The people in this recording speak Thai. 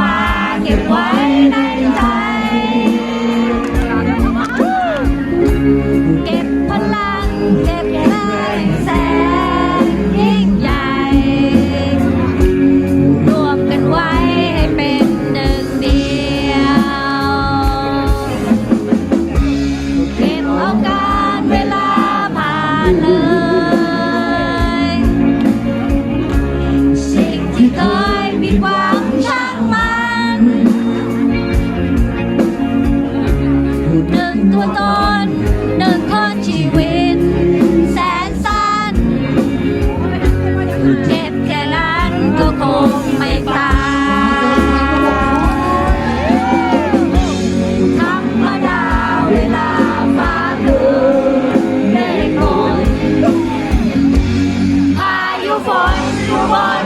มาเก็บไว้ในใจ เก็บพลัง เก็บแรงแสนยิ่งใหญ่ รวมกันไว้ให้เป็นหนึ่งเดียว เก็บเอาการเวลาผ่านเลย สิ่งที่เคยผิดหวัง หนึ่งตัวตนหนึ่งคนชีวิต แสนสั้นเจ็บแค่นั้นก็คงไม่ตายธรรมดาเวลาฟ้าคืนได้คนพายุฝนบน